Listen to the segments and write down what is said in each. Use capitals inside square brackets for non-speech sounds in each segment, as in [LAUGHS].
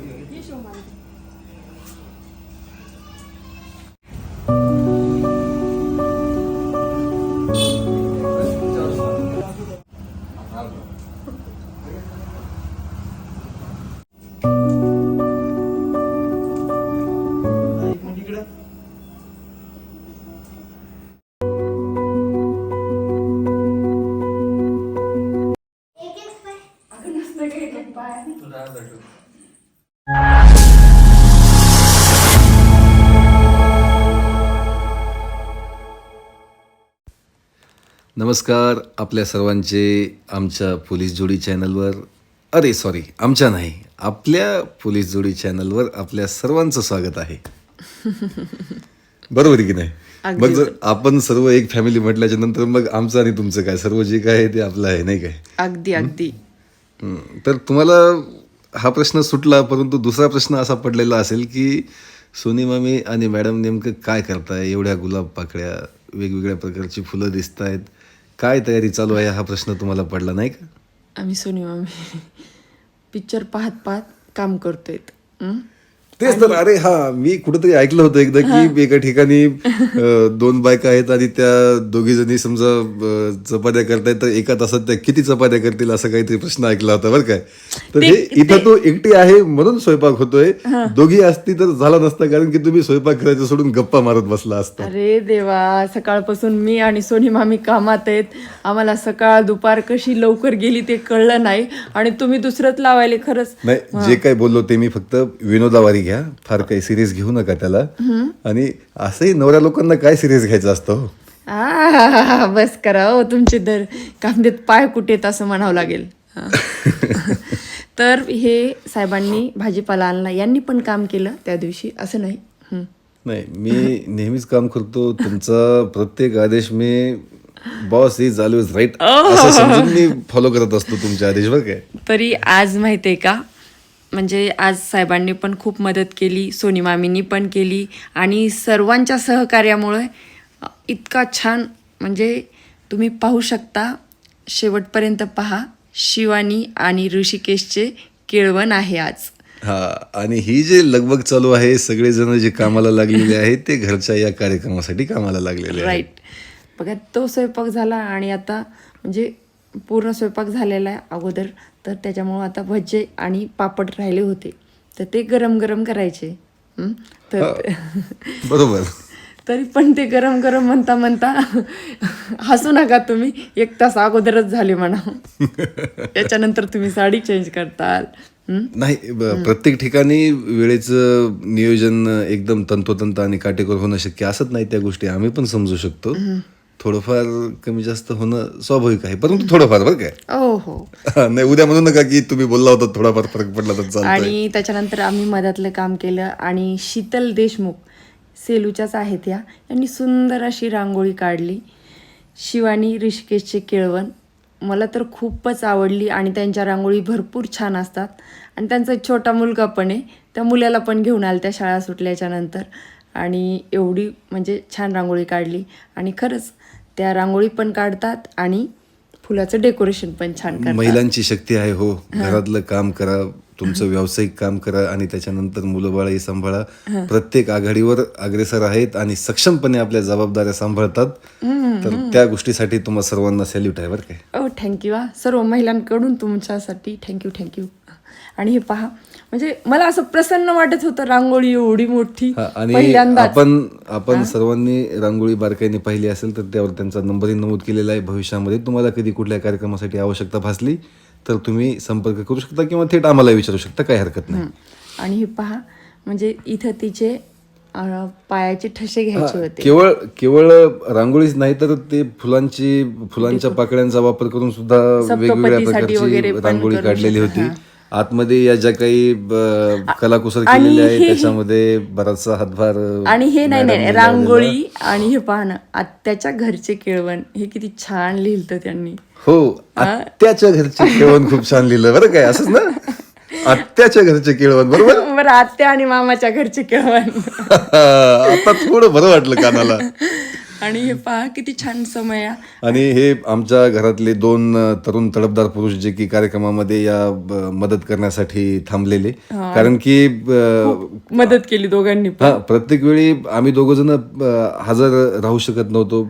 एक नमस्कार आपल्या सर्वांचे आमच्या पोलीस जोडी चॅनलवर. अरे सॉरी आमच्या नाही आपल्या पोलीस जोडी चॅनलवर आपल्या सर्वांचं स्वागत आहे. बरोबर की नाही? मग जर आपण सर्व एक फॅमिली म्हटल्याच्या नंतर मग आमचं आणि तुमचं काय? सर्व जे काय आहे ते आपलं आहे नाही काय? अगदी अगदी. तर तुम्हाला हा प्रश्न सुटला परंतु दुसरा प्रश्न असा पडलेला असेल की सोनी मामी आणि मॅडम नेमकं काय करताय? एवढ्या गुलाब पाकळ्या वेगवेगळ्या प्रकारची फुलं दिसत आहेत काय तयारी चालू आहे? हा प्रश्न तुम्हाला पडला नाही का? आम्ही सोनी मामी. पिक्चर पाहत पाहत काम करतोय. हं? तेच तर अरे हा मी कुठेतरी ऐकलं होतं एकदा की एका ठिकाणी दोन बायका आहेत आणि त्या दोघी जणी समजा चपात्या करतायत तर एका तासात त्या किती चपात्या करतील असं काहीतरी प्रश्न ऐकला होता बरं काय तर हे इथं तो एकटी आहे म्हणून स्वयंपाक होतोय. दोघी असती तर झाला नसता कारण की तुम्ही स्वयंपाक करायचं सोडून गप्पा मारत बसला असता. अरे देवा सकाळपासून मी आणि सोनी मामी कामात आहेत. आम्हाला सकाळ दुपार कशी लवकर गेली ते कळलं नाही. आणि तुम्ही दुसरंच लावायले खरंच. नाही जे काही बोललो ते मी फक्त विनोदावारी घ्या. फार काही सिरियस घेऊ नका त्याला. आणि असंही नवऱ्या लोकांना काय सिरियस घ्यायचं असतं हो? आ, बस करा हो तुमचे दर कांदेत पाय कुठेत असं म्हणावं लागेल. हा. [LAUGHS] तर हे साहेबांनी भाजीपाला आणला यांनी पण काम केलं त्या दिवशी असं नाही. हं. नाही मी नेहमीच काम करतो. तुमचा प्रत्येक आदेश मी बॉस इज ऑलवेज राईट असं समजून मी फॉलो करत असतो तुमचे आदेश बरं काय तरी आज माहिती आहे का म्हणजे आज साहेबांनी पण खूप मदत केली सोनी मामींनी पण केली आणि सर्वांच्या सहकार्यामुळे इतका छान म्हणजे तुम्ही पाहू शकता शेवटपर्यंत पहा शिवानी आणि ऋषिकेशचे केळवण आहे आज. हा आणि ही जे लगबग चालू आहे सगळेजण जे कामाला लागलेले आहेत ते घरच्या या कार्यक्रमासाठी कामाला लागलेले आहेत. राईट बघा तो स्वयंपाक झाला आणि आता म्हणजे पूर्ण स्वयंपाक झालेला आहे अगोदर. तर त्याच्यामुळं आता भजे आणि पापड राहिले होते. तर ते गरम गरम करायचे. हं? तर बरोबर. [LAUGHS] तरी पण ते गरम गरम म्हणता म्हणता [LAUGHS] हसू नका तुम्ही. एक तास अगोदरच झाले म्हणा. [LAUGHS] त्याच्यानंतर तुम्ही साडी चेंज करताल. हं? नाही प्रत्येक ठिकाणी वेळेचं नियोजन एकदम तंतोतंत आणि काटेकोर होणं शक्य असत नाही त्या गोष्टी आम्ही पण समजू शकतो. थोडंफार कमी जास्त होणं स्वाभाविक आहे. परंतु थोडंफार बरं काय हो हो. नाही उद्या म्हणू नका की तुम्ही बोलला होता थोडाफार फरक पडला तर चालतंय. आणि त्याच्यानंतर आम्ही मधातलं काम केलं आणि शीतल देशमुख सेलूच्याच आहेत या. यांनी सुंदर अशी रांगोळी काढली. शिवानी ऋषिकेशचे केळवण मला तर खूपच आवडली आणि त्यांच्या रांगोळी भरपूर छान असतात. आणि त्यांचा एक छोटा मुलगा पण आहे. त्या मुलाला पण घेऊन आल त्या शाळा सुटल्याच्या नंतर. आणि एवढी म्हणजे छान रांगोळी काढली. आणि खरंच त्या रांगोळी पण काढतात आणि फुलाचं डेकोरेशन पण छान करतात. महिलांची शक्ती आहे हो. घरातलं काम करा तुमचं व्यावसायिक काम करा आणि त्याच्यानंतर मुलं बाळही सांभाळा. प्रत्येक आघाडीवर अग्रेसर आहेत आणि सक्षमपणे आपल्या जबाबदाऱ्या सांभाळतात. तर त्या गोष्टीसाठी तुम्हा सर्वांना सॅल्यूट आहे बरं काय ओ थँक्यू हा. सर्व महिलांकडून तुमच्यासाठी थँक्यू थँक्यू आणि हे पहा म्हणजे मला असं प्रसन्न वाटत होतं रांगोळी एवढी मोठी आणि आपण आपण सर्वांनी रांगोळी बारकाईने पाहिली असेल तर त्यावर त्यांचा नंबरही नमूद केलेला आहे. भविष्यामध्ये तुम्हाला कधी कुठल्या कार्यक्रमासाठी आवश्यकता भासली तर तुम्ही संपर्क करू शकता किंवा थेट आम्हाला विचारू शकता काही हरकत नाही. आणि हे पहा म्हणजे इथं तिचे पायाचे ठसे घ्यायचे होते. केवळ केवळ रांगोळीच नाही तर ते फुलांची फुलांच्या पाकळ्यांचा वापर करून सुद्धा वेगवेगळ्या प्रकारची रांगोळी काढलेली. होती. आतमध्ये या ज्या काही ब- कलाकुसर आणि केलेल्या आहे हे- त्याच्यामध्ये बराचसा हातभार आणि हे नाही नाही रांगोळी आणि हे पहा ना आत्याच्या घरचे केळवण हे किती छान लिहिलं त्यांनी. हो आत्याच्या घरचे केळवण खूप छान लिहिलं बरं काय असंच ना? आत्याच्या घरचे केळवण बरोबर? [LAUGHS] बरं आत्या आणि मामाच्या घरचे केळवण. [LAUGHS] आता थोडं बरं वाटलं कानाला. आणि हे पहा किती छान समय. आणि हे आमच्या घरातले दोन तरुण तडफदार पुरुष जे की कार्यक्रमामध्ये या मदत करण्यासाठी थांबलेले. कारण की मदत केली दोघांनी प्रत्येक वेळी आम्ही दोघ जण हजर राहू शकत नव्हतो.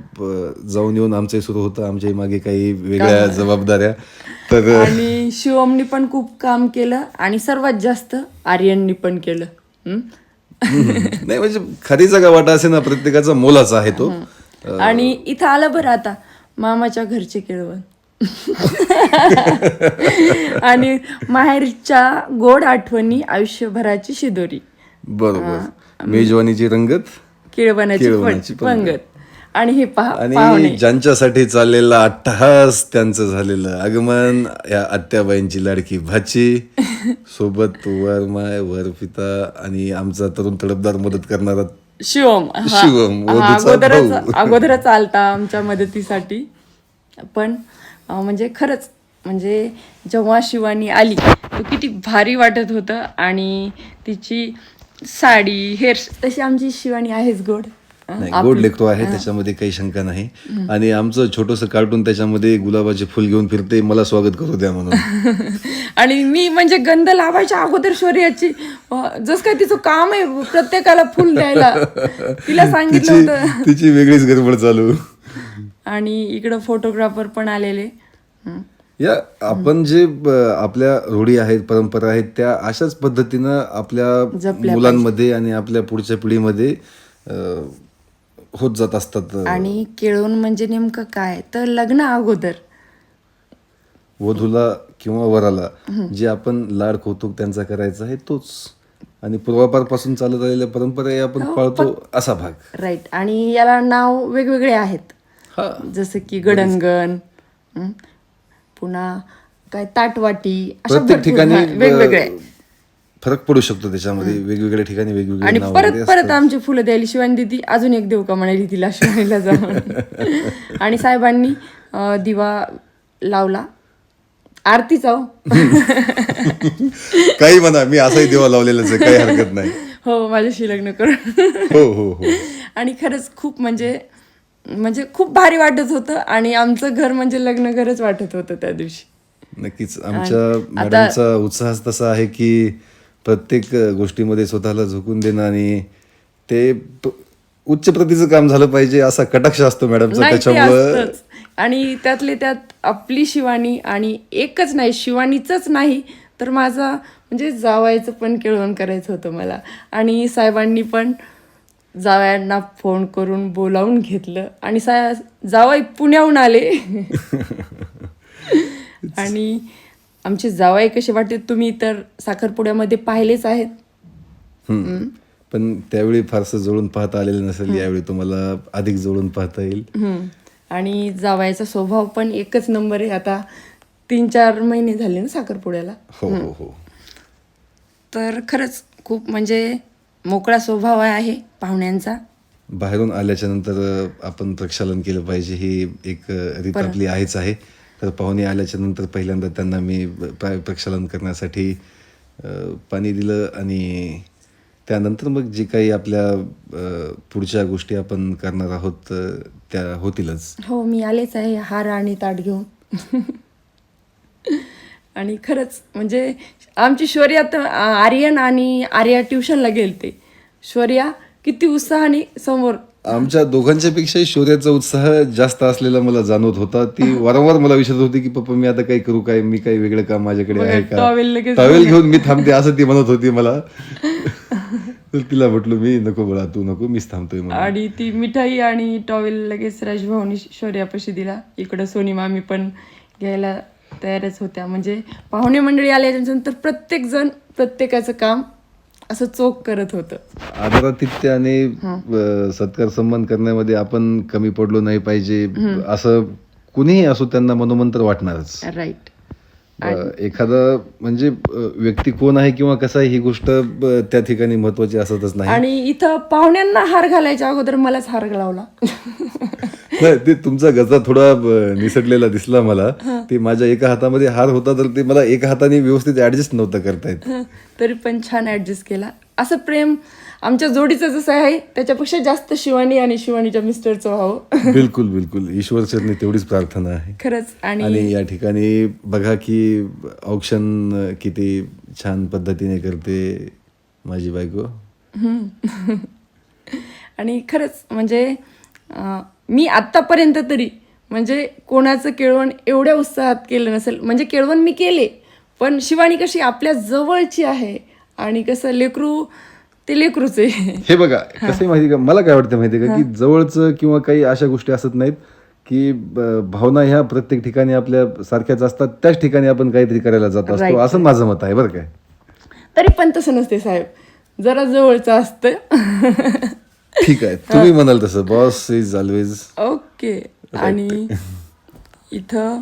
जाऊन येऊन आमचंही सुरू होतं आमच्याही मागे काही वेगळ्या जबाबदाऱ्या. तर आणि शिवमनी पण खूप काम केलं आणि सर्वात जास्त आर्यननी पण केलं? नाही म्हणजे खरीचा का वाटा असे ना प्रत्येकाचा मोलाचा आहे तो. आणि इथं आलं बरं आता. मामाच्या घरचे केळवण. [LAUGHS] आणि माहेरच्या गोड आठवणी आयुष्यभराची शिदोरी. बरोबर. मेजवानीची रंगत केळवणाची पण- पंगत. आणि हे पहा आणि ज्यांच्यासाठी चाललेला अट्टहास त्यांचं झालेलं आगमन या आत्याबाईंची लाडकी भाची [LAUGHS] सोबत वर माय वर पिता आणि आमचा तरुण तडफदार मदत करणारा शिवम हा- शिवम, हा, वधूचा अगोदरच भाऊ. अगोदरच आलता आमच्या मदतीसाठी पण अं, म्हणजे खरंच म्हणजे जेव्हा शिवानी आली तो किती भारी वाटत होतं आणि तिची साडी हेअर तशी आमची शिवानी आहेच गोड नाही गोड लेकरो आहे त्याच्यामध्ये काही शंका नाही. आणि आमचं छोटस कार्टून त्याच्यामध्ये गुलाबाचे फुल घेऊन फिरते मला स्वागत करू द्या म्हणून. [LAUGHS] आणि मी म्हणजे गंध लावायच्या अगोदर शौर्याची जस काय तिचं काम आहे प्रत्येकाला फुल द्यायला. [LAUGHS] तिला सांगितलं तिची होतं. तिची वेगळीच गडबड चालू. आणि इकडं फोटोग्राफर पण आलेले. या आपण जे आपल्या रूढी आहेत परंपरा आहेत त्या अशाच पद्धतीनं आपल्या मुलांमध्ये आणि आपल्या पुढच्या पिढीमध्ये होत जात असतात आणि केळवण म्हणजे नेमकं काय? तर लग्न अगोदर. वधूला किंवा वराला जे आपण लाड कौतुक त्यांचा करायचा आहे तोच. आणि पूर्वापारपासून चालत आलेल्या परंपरा आपण पाळतो असा भाग. राईट आणि याला नाव वेगवेगळे आहेत. हा. जसं की गडंगण हं? पुन्हा काय ताटवाटी अशा ठिकाणी हा, वेगवेगळे. फरक पडू शकतो त्याच्यामध्ये. वेगवेगळ्या ठिकाणी वेगवेगळे आणि परत परत आमची फुलं द्यायली शिवानी दिदी अजून एक देऊ का म्हणाली तिला शिवानीला जाऊन. [LAUGHS] आणि साहेबांनी दिवा लावला. आरतीचा हो. [LAUGHS] काही म्हणा मी असाही देवा लावलेलंच आहे काही हरकत नाही. [LAUGHS] हो माझ्याशी लग्न करून. हो हो हो. आणि खरंच खूप म्हणजे म्हणजे खूप भारी वाटत होतं आणि आमचं घर म्हणजे लग्न घरच वाटत होतं त्या दिवशी. नक्कीच. आमच्या मॅडमचा उत्साहच तसा आहे की प्रत्येक गोष्टीमध्ये स्वतःला झोकून देणं आणि ते प- उच्च प्रतीचं काम झालं पाहिजे असा कटाक्ष असतो मॅडमचा नाही ते त्याच्यामुळं असतंच. आणि त्यातले त्यात आपली शिवानी आणि एकच नाही शिवानीचंच नाही तर माझा म्हणजे जावायचं पण केळवण करायचं होतं मला. आणि साहेबांनी पण जावयांना फोन करून बोलावून घेतलं आणि सा जावई पुण्याहून आले. [LAUGHS] आणि आमचे जावई कसे वाटते तुम्ही तर साखरपुड्यामध्ये पाहिलेच आहेत. हम्म. पण त्यावेळी फारसं जवळून पाहता आलेलं नसेल यावेळी तुम्हाला अधिक जवळून पाहता येईल. हम्म. आणि जावयाचा स्वभाव पण एकच नंबर आहे. आता तीन चार महिने झाले ना साखरपुड्याला. हो हो हो. तर खरंच खूप म्हणजे मोकळा स्वभाव आहे पाहुण्यांचा. बाहेरून आल्याच्यानंतर अ, आपण प्रक्षालन केलं पाहिजे ही एक अ, रीत आपली आहेच आहे. तर पाहुणे आल्याच्यानंतर पहिल्यांदा त्यांना मी प्रक्षालन करण्यासाठी पाणी दिलं आणि त्यानंतर मग जे काही आपल्या पुढच्या गोष्टी आपण करणार आहोत त्या होतीलच. हो मी आलेच आहे. हार आणि ताट घेऊन. आणि खरंच म्हणजे आमची शौर्या तर आर्यन आणि आर्या ट्युशनला गेलते. शौर्या किती उत्साहाने समोर आमच्या दोघांच्या पेक्षाही शौर्याचा उत्साह जास्त असलेला मला जाणवत होता. ती [LAUGHS] वारंवार मला विचारत होती की पप्पा मी आता काय करू? काय मी काही वेगळं काम माझ्याकडे आहे का? टॉवेल घेऊन मी थांबते असं ती म्हणत होती मला. [LAUGHS] तर तिला म्हटलं मी नको बळा तू नको मीच थांबतोय आणि ती मिठाई आणि टॉवेल लगेच राजभाऊनी शौर्यापाशी दिला. इकडं सोनी मामी पण घ्यायला तयारच होत्या. म्हणजे पाहुणे मंडळी आल्याच्यानंतर प्रत्येक जण प्रत्येकाचं काम असं चोख करत होतं. आदरातिथ्याने अ, सत्कार सन्मान करण्यामध्ये आपण कमी पडलो नाही पाहिजे. असं कुणीही असो त्यांना मनोमंतर वाटणारच. राईट अ, एखादा म्हणजे अ, व्यक्ती कोण आहे किंवा कसा आहे ही गोष्ट त्या ठिकाणी महत्वाची असतच नाही. आणि इथं पाहुण्यांना हार घालायच्या अगोदर मलाच हार लावला. नाही, [LAUGHS] ते तुमचा गजा थोडा निसटलेला दिसला मला. ते माझ्या एका हातामध्ये हार होता तर ते मला एका हाताने व्यवस्थित ऍडजस्ट नव्हता करता येत. तरी पण छान ऍडजस्ट केला. असं प्रेम आमच्या जोडीचं जसं आहे त्याच्यापेक्षा जास्त शिवानी आणि शिवानीच्या मिस्टरचं व्हावं. बिलकुल बिलकुल. ईश्वर चरणी तेवढीच प्रार्थना आहे. खरंच आणि या ठिकाणी बघा की औक्षण किती छान पद्धतीने करते माझी बायको. [LAUGHS] आणि खरंच म्हणजे मी आत्तापर्यंत तरी म्हणजे कोणाचं केळवण एवढ्या उत्साहात केलं नसेल म्हणजे केळवण मी केले पण शिवानी कशी आपल्या जवळची आहे आणि कसं लेकरू ते लेकरूच आहे. [LAUGHS] हे बघा कसं माहिती का मला काय वाटतं माहिती का की जवळचं किंवा काही अशा गोष्टी असत नाहीत की भावना ह्या प्रत्येक ठिकाणी आपल्या सारख्याच असतात त्याच ठिकाणी आपण काहीतरी करायला जात असतो. असं माझं मत आहे बरं काय तरी पण तसं नसते साहेब. जरा जवळचं असतं. [LAUGHS] ठीक आहे. तुम्ही म्हणाल तसं. बॉस इज ऑलवेज ओके आणि इथं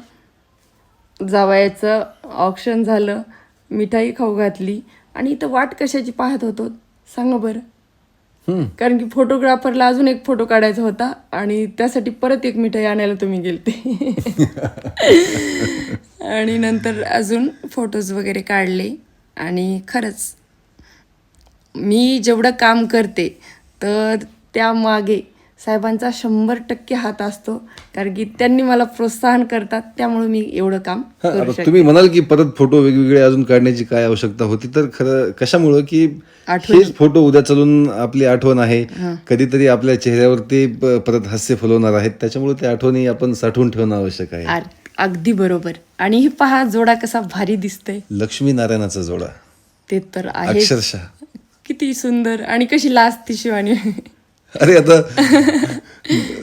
जावयाचं ऑप्शन झालं. मिठाई खाऊ घातली. आणि इथं वाट कशाची पाहत होतो? सांगा बरं. कारण की फोटोग्राफरला अजून एक फोटो काढायचा होता. आणि त्यासाठी परत एक मिठाई आणायला तुम्ही गेलते. [LAUGHS] आणि नंतर अजून फोटोज वगैरे काढले. आणि खरंच मी जेवढं काम करते तर त्यामागे साहेबांचा शंभर टक्के हात असतो. कारण की त्यांनी मला प्रोत्साहन करतात त्यामुळे मी एवढं काम तुम्ही म्हणाल की परत फोटो वेगवेगळे अजून काढण्याची काय आवश्यकता होती तर खरं कशामुळं की हेच फोटो उद्या चालून आपली आठवण आहे कधीतरी आपल्या चेहऱ्यावरती परत हास्य फुलवणार आहेत त्याच्यामुळे त्या आठवणी आपण साठवून ठेवणं आवश्यक आहे. अगदी बरोबर. आणि हे पहा जोडा कसा भारी दिसतोय. लक्ष्मी नारायणाचा जोडा. ते तर आहे अक्षरशः. किती सुंदर आणि कशी लाजती शिवानी. अरे आता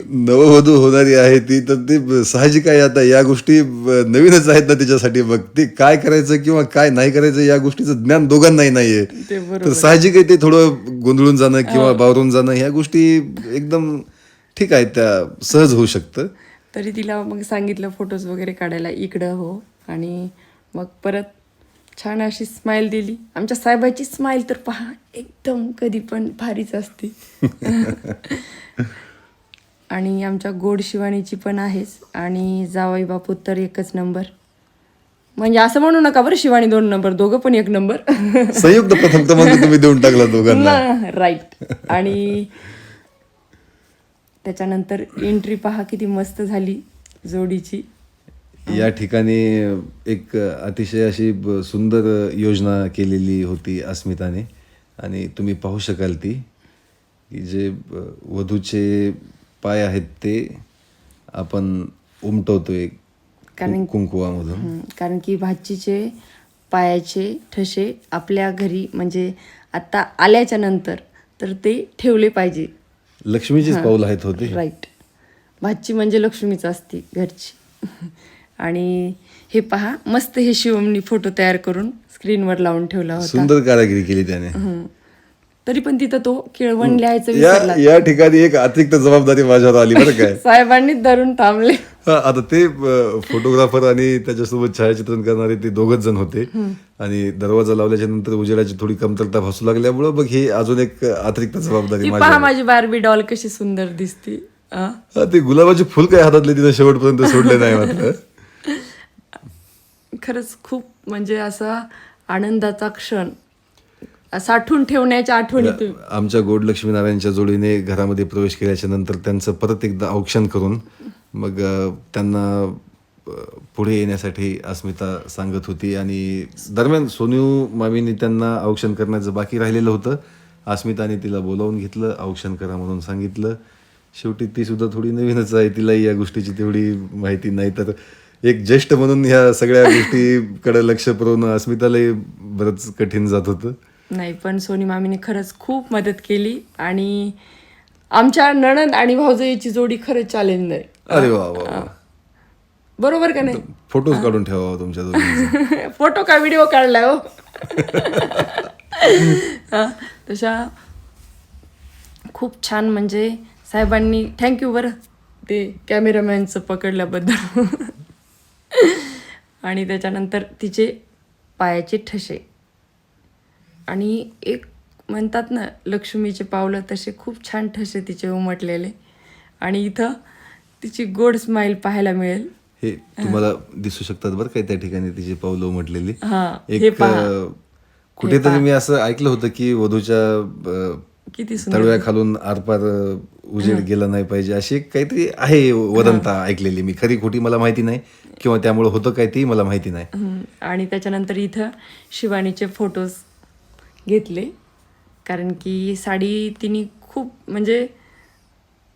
नववधू होणारी आहे ती तर ते साहजिक आहे आता. या गोष्टी नवीनच आहेत ना तिच्यासाठी मग ते काय करायचं किंवा काय नाही करायचं या गोष्टीचं ज्ञान दोघांनाही नाहीये. तर साहजिक आहे ते थोडं गोंधळून जाणं किंवा बावरून जाणं ह्या गोष्टी एकदम ठीक आहेत त्या सहज होऊ शकतं. तरी तिला मग सांगितलं फोटोज वगैरे काढायला इकडं हो. आणि मग परत छान अशी स्माईल दिली. आमच्या साहेबाची स्माईल तर पहा एकदम कधी पण भारीच असते. [LAUGHS] आणि आमच्या गोड शिवानीची पण आहेच. आणि जावई बापू तर एकच नंबर म्हणजे असं म्हणू नका बरं शिवानी दोन नंबर दोघं पण एक नंबर [LAUGHS] संयुक्त प्रथम क्रमांक तुम्ही देऊन टाकला दोघांना. [LAUGHS] राईट आणि त्याच्यानंतर एंट्री पहा किती मस्त झाली जोडीची. या ठिकाणी एक अतिशय अशी सुंदर योजना केलेली होती अस्मिताने. आणि तुम्ही पाहू शकाल ती की जे वधूचे पाय आहेत ते आपण उमटवतोय कारण- कुंकुवामधून. कारण की भाचीचे पायाचे ठसे आपल्या घरी म्हणजे आता आल्याच्यानंतर तर ते ठेवले पाहिजे. लक्ष्मीचीच पाऊल आहेत होते. राईट भाची म्हणजे लक्ष्मीच असते घरची. [LAUGHS] आणि हे पहा मस्त हे शिवमनी फोटो तयार करून स्क्रीनवर लावून ठेवला होता. सुंदर कारागिरी केली त्याने. तरी पण तिथं तो केळवण लिहायचं या ठिकाणी एक अतिरिक्त जबाबदारी माझ्यावर आली बरं काय [LAUGHS] साहेबांनी धरून थांबले. आता ते फोटोग्राफर आणि त्याच्यासोबत छायाचित्रण करणारे ते दोघच जण होते. आणि दरवाजा लावल्याच्या नंतर उजेडाची थोडी कमतरता भासू लागल्यामुळं मग ही अजून एक अतिरिक्त जबाबदारी पहा माझी बारबी डॉल कशी सुंदर दिसती? हा, ते गुलाबाचे फुल काय हातातले तिने शेवटपर्यंत सोडले नाही मात्र खरंच खूप म्हणजे असा आनंदाचा क्षण. साठवून ठेवण्याच्या आठवणी आमच्या गोड लक्ष्मीनारायणच्या जोडीने घरामध्ये प्रवेश केल्याच्यानंतर त्यांचं परत एकदा औक्षण करून मग त्यांना पुढे येण्यासाठी अस्मिता सांगत होती आणि दरम्यान सोनू मामीने त्यांना औक्षण करण्याचं बाकी राहिलेलं होतं. अस्मिताने तिला बोलावून घेतलं औक्षण करा म्हणून सांगितलं. शेवटी ती सुद्धा थोडी नवीनच आहे तिलाही या गोष्टीची तेवढी माहिती नाही तर एक ज्येष्ठ म्हणून ह्या सगळ्या गोष्टीकडे लक्ष पुरवणं अस्मितालाही बरंच कठीण जात होतं. नाही पण सोनी मामीने खरंच खूप मदत केली आणि आमच्या नणंद आणि भाऊजाईची जोडी खरंच चॅलेंज आहे अरे वा वा वा. बरोबर का नाही? फोटोज काढून ठेवा तुमच्या [LAUGHS] फोटो का व्हिडिओ काढलाय हो? [LAUGHS] हा, तशा खूप छान म्हणजे साहेबांनी थँक्यू बरं ते कॅमेरामॅनचं पकडल्याबद्दल. [LAUGHS] आणि त्याच्यानंतर तिचे पायाचे ठसे. आणि एक म्हणतात ना लक्ष्मीचे पावलं तसे खूप छान ठसे तिचे उमटलेले. आणि इथं तिची गोड स्माईल पाहायला मिळेल. हे तुम्हाला दिसू शकतात बरं काय त्या ठिकाणी तिची पावलं उमटलेली. एक कुठेतरी मी असं ऐकलं होतं की वधूच्या किती सुंदर. तळव्याखालून आरपार उजेड गेला नाही पाहिजे अशी काहीतरी आहे वदंता ऐकलेली मी. खरी खोटी मला माहिती नाही किंवा त्यामुळे होतं काय ती मला माहिती नाही. आणि त्याच्यानंतर इथं शिवानीचे फोटोज घेतले. कारण की साडी तिने खूप म्हणजे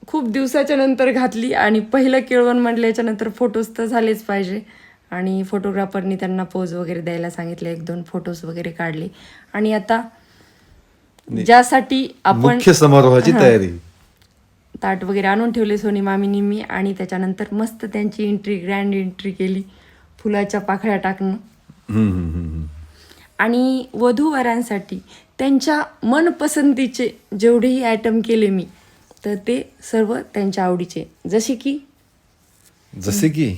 खूप दिवसाच्या नंतर घातली आणि पहिलं केळवण म्हटल्याच्या नंतर फोटोज तर झालेच पाहिजे. आणि फोटोग्राफरनी त्यांना पोज वगैरे द्यायला सांगितले एक दोन फोटोज वगैरे काढले. आणि आता ज्यासाठी आपण मुख्य समारोहाची तयारी. ताट वगैरे आणून ठेवले सोनी मामीनी मी आणि त्याच्यानंतर मस्त त्यांची एंट्री ग्रँड एंट्री केली फुलाच्या पाकळ्या टाकणं. आणि वधूवरांसाठी त्यांच्या मनपसंतीचे जेवढेही आयटम केले मी तर ते सर्व त्यांच्या आवडीचे. जसे की? जसे की?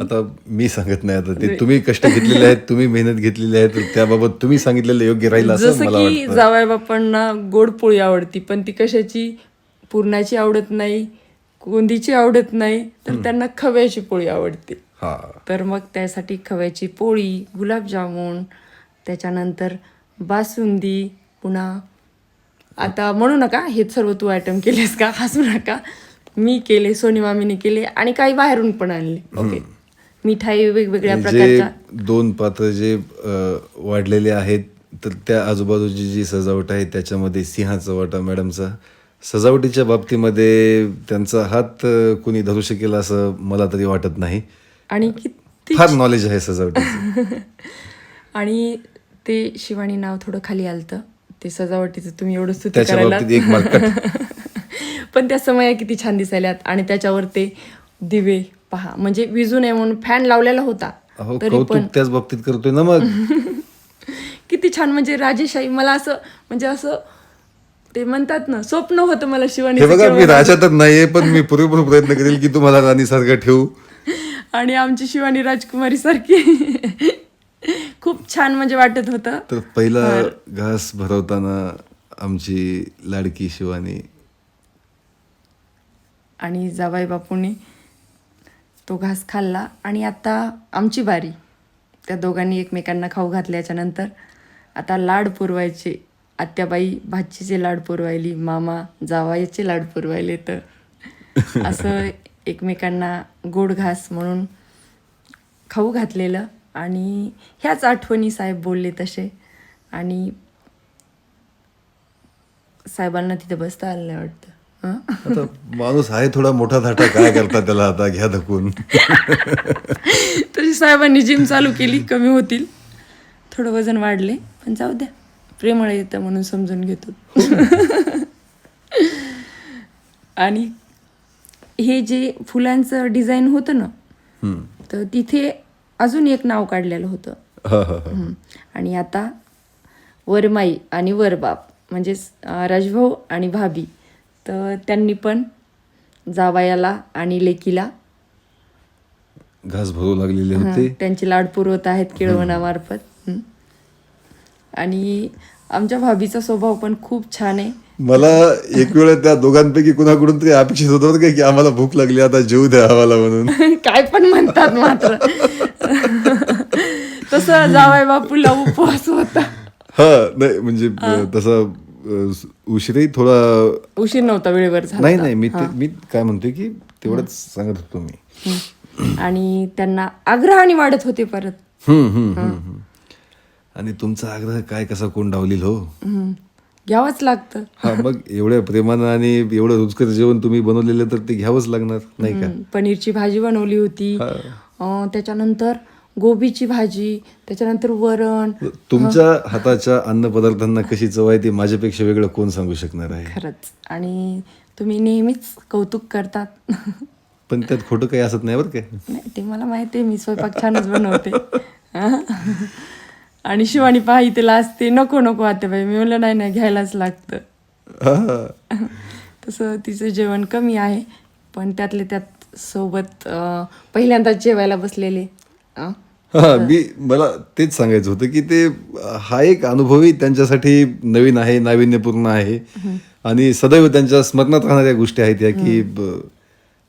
आता मी सांगत नाही आता. ते तुम्ही कष्ट घेतलेले आहेत तुम्ही मेहनत घेतलेली आहे तर त्याबाबत तुम्ही सांगितलेलं योग्य राहील असं जसं मला की वाटतं. जावई बापांना गोड पोळी आवडती पण ती कशाची? पुरणाची आवडत नाही कोंदीची आवडत नाही तर त्यांना खव्याची पोळी आवडते. हा. तर मग त्यासाठी खव्याची पोळी गुलाबजामुन त्याच्यानंतर बासुंदी पुन्हा आता म्हणू नका हे सर्व तू आयटम केलेस का? हसू नका. मी केले सोनी मामीने केले आणि काही बाहेरून पण आणले. ओके मिठाई वेगवेगळ्या जे प्रकारच्या. दोन पात्र जे अ, वाढलेले आहेत तर त्या आजूबाजूची जी सजावट आहे त्याच्यामध्ये सिंहाचा वाटा मॅडमचा. सजावटीच्या बाबतीमध्ये त्यांचा हात अ, कुणी धरू शकेल असं मला तरी वाटत नाही. आणि किती फार नॉलेज आहे सजावटीचं. [LAUGHS] आणि ते शिवानी नाव थोडं खाली आलतं. ते सजावटीचं तुम्ही एवढं स्तुती त्याच्या करायला. बाबतीत एक [LAUGHS] पण त्या समया किती छान दिसायल्यात. आणि त्याच्यावर ते दिवे पहा म्हणजे विजू नये म्हणून फॅन लावलेला होता. अहो तरी कौतुक पण त्याच बाबतीत करतोय ना मग. [LAUGHS] किती छान म्हणजे राजेशाही मला असं म्हणजे असं ते म्हणतात ना स्वप्न होतं मला शिवानी हे बघा मी राजा तर नाहीये पण मी पुरेपूर प्रयत्न करेल की तुम्हाला राणी सारखं ठेवू. [LAUGHS] आणि आमची शिवानी राजकुमारी सारखी. [LAUGHS] खूप छान म्हणजे वाटत होतं. तर पहिला घास भरवताना आमची लाडकी शिवानी. आणि जावाई बापूने तो घास खाल्ला आणि आता आमची बारी. त्या दोघांनी एकमेकांना खाऊ घातल्याच्यानंतर आता लाड पुरवायचे. आत्याबाई भाचीचे लाड पुरवायली मामा जावायचे लाड पुरवायले तर. असं एकमेकांना गोड घास म्हणून खाऊ घातलेलं आणि ह्याच आठवणी साहेब बोलले तसे. आणि साहेबांना तिथे बसता आलं वाटतं. आता माणूस आहे थोडा मोठा धाटा काय करता त्याला आता? घ्या धकून. तशी साहेबांनी जिम चालू केली कमी होतील. थोडं वजन वाढले पण जाऊ द्या. प्रेमळ येतं म्हणून समजून घेतो. आणि हे जे फुलांचं डिझाईन होतं ना. तर तिथे अजून एक नाव काढलेलं होतं. आणि आता वरमाई आणि वरबाप म्हणजेच राजभाऊ आणि भाभी. तर त्यांनी पण जावयाला आणि लेकीला घास भरू लागलेले होते. त्यांचे लाड पुरवत आहेत केळवणामार्फत. आणि आमच्या भाभीचा स्वभाव पण खूप छान आहे. मला एक वेळ त्या दोघांपैकी कुणाकडून तरी अपेक्षित होतं का आम्हाला भूक लागली आता जेऊ द्या आम्हाला म्हणून. [LAUGHS] काय पण म्हणतात मात्र. [LAUGHS] तसं जावाय बापूला उपवास होता. हा नाही म्हणजे तसा उशीरही थोडा उशीर नव्हता वेळेवर झाला नाही नाही मी ते- मी काय म्हणतोय की तेवढंच सांगत होतो मी. आणि त्यांना आग्रहाने वाढत होते परत. हम्म, हम्म, हम्म, हम्म. आणि तुमचा आग्रह काय कसा कोण डावलील हो. घ्यावंच लागतं. हा मग एवढ्या प्रेमानं आणि एवढं रुचकर जेवण तुम्ही बनवलेलं तर ते घ्यावंच लागणार नाही का. पनीरची भाजी बनवली होती. अं, त्याच्यानंतर गोबीची भाजी त्याच्यानंतर वरण तुमच्या हाताच्या अन्न पदार्थांना कशी चव आहे ते माझ्यापेक्षा वेगळं कोण सांगू शकणार आहे खरंच आणि तुम्ही नेहमीच कौतुक करतात पण त्यात खोटं काही असत नाही बरं काय नाही ते मला माहिती आहे मी स्वयंपाक छानच बनवते. आणि शिवानी पहा इथे लाजते नको नको आत्याबाई मी म्हणलं नाही नाही घ्यायलाच लागतं. तसं तिचं जेवण कमी आहे पण त्यातले त्यात सोबत पहिल्यांदाच जेवायला बसलेले. हा मी मला तेच सांगायचं होतं की ते हा एक अनुभवही त्यांच्यासाठी नवीन आहे नाविन्यपूर्ण आहे. आणि सदैव त्यांच्या स्मरणात राहणाऱ्या गोष्टी आहेत या की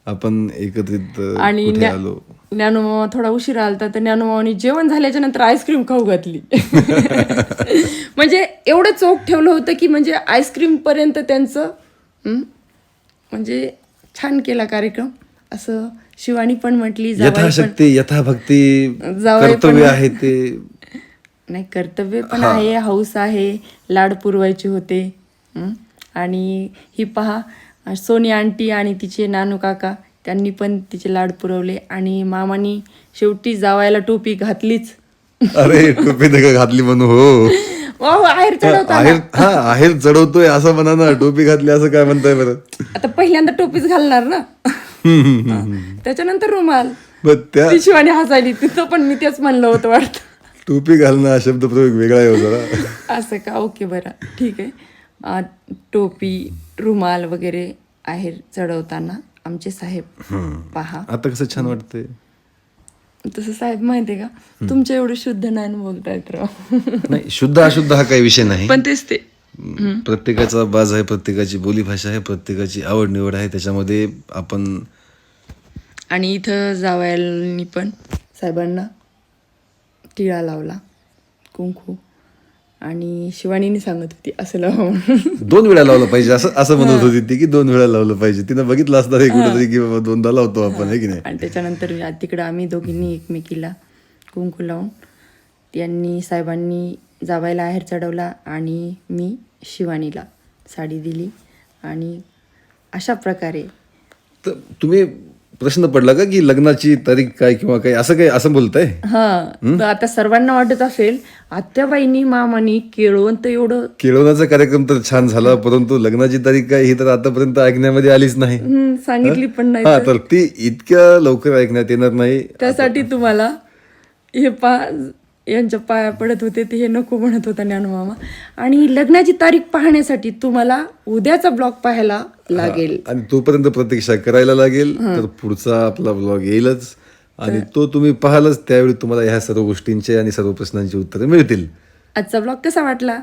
आपण एकत्रित आणि कुठे न्या- आलो. ज्ञानू मामा थोडा उशिरा आलता तर ज्ञानू मामाने जेवण झाल्याच्यानंतर आईस्क्रीम खाऊ घातली. [LAUGHS] म्हणजे एवढं चोख ठेवलं होतं की म्हणजे आईस्क्रीम पर्यंत त्यांचं म्हणजे छान केला कार्यक्रम असं शिवानी पण म्हटली यथाशक्ती यथाभक्ती कर्तव्य आहे ते. नाही कर्तव्य पण आहे हौस आहे लाड पुरवायचे होते? आणि ही पहा सोनी आंटी आणि तिचे नानू काका त्यांनी पण तिचे लाड पुरवले. आणि मामानी शेवटी जावायला टोपी घातलीच. अरे टोपी नका घातली म्हणून हो. आहेर हा चढवतोय असं म्हणा ना टोपी घातली असं काय म्हणताय बरं? आता पहिल्यांदा टोपीच घालणार ना. त्याच्यानंतर रुमाल. त्या ती शिवानी हसायली. तिथं पण मी तेच म्हणलं होतं वाटतं. टोपी घालणं हा शब्दप्रयोग वेगळा आहे हो जरा. असं का? ओके बरं. ठीक आहे. टोपी रुमाल वगैरे आहेर चढवताना. आमचे साहेब पहा. आता कसं छान वाटतंय. तसं साहेब माहिती आहे का तुमच्या एवढं शुद्ध नाही बोलतायत राव. नाही शुद्ध अशुद्ध हा काही विषय नाही. पण तेच ते प्रत्येकाचा बाज आहे प्रत्येकाची बोलीभाषा आहे प्रत्येकाची आवड निवड आहे. त्याच्यामध्ये आपण आणि इथं जावयानी पण साहेबांना टिळा लावला कुंकू. आणि शिवानीने सांगत होती असं लावा दोन वेळा लावलं पाहिजे असं असं म्हणत होती ती की दोन वेळा लावलं पाहिजे. तिनं बघितलं असणार दोनदा लावतो आपण की नाही? आणि त्याच्यानंतर तिकडं आम्ही दोघींनी एकमेकीला कुंकू लावून त्यांनी साहेबांनी जावायला आहेर चढवला आणि मी शिवानीला साडी दिली आणि अशा प्रकारे तर तुम्ही प्रश्न पडला का की लग्नाची तारीख काय किंवा काय असं काय असं बोलताय? हा तर आता सर्वांना वाटत असेल आत्याबाईंनी मामानी केळवंत एवढं केळवण्याचा कार्यक्रम तर छान झाला परंतु लग्नाची तारीख काय ही तर आतापर्यंत ऐकण्यामध्ये आलीच नाही. सांगितली पण नाही हा तर. ती इतक्या लवकर ऐकण्यात येणार नाही. त्यासाठी तुम्हाला हे पा यांच्या पाया पडत होते ते हे नको म्हणत होता ज्ञानमामा आणि लग्नाची तारीख पाहण्यासाठी तुम्हाला उद्याचा ब्लॉग पाहायला लागेल. आणि तोपर्यंत प्रतीक्षा करायला लागेल तर पुढचा आपला ब्लॉग येईलच. आणि तो तुम्ही पाहालच त्यावेळी तुम्हाला ह्या सर्व गोष्टींचे आणि सर्व प्रश्नांची उत्तरे मिळतील. आजचा ब्लॉग कसा वाटला?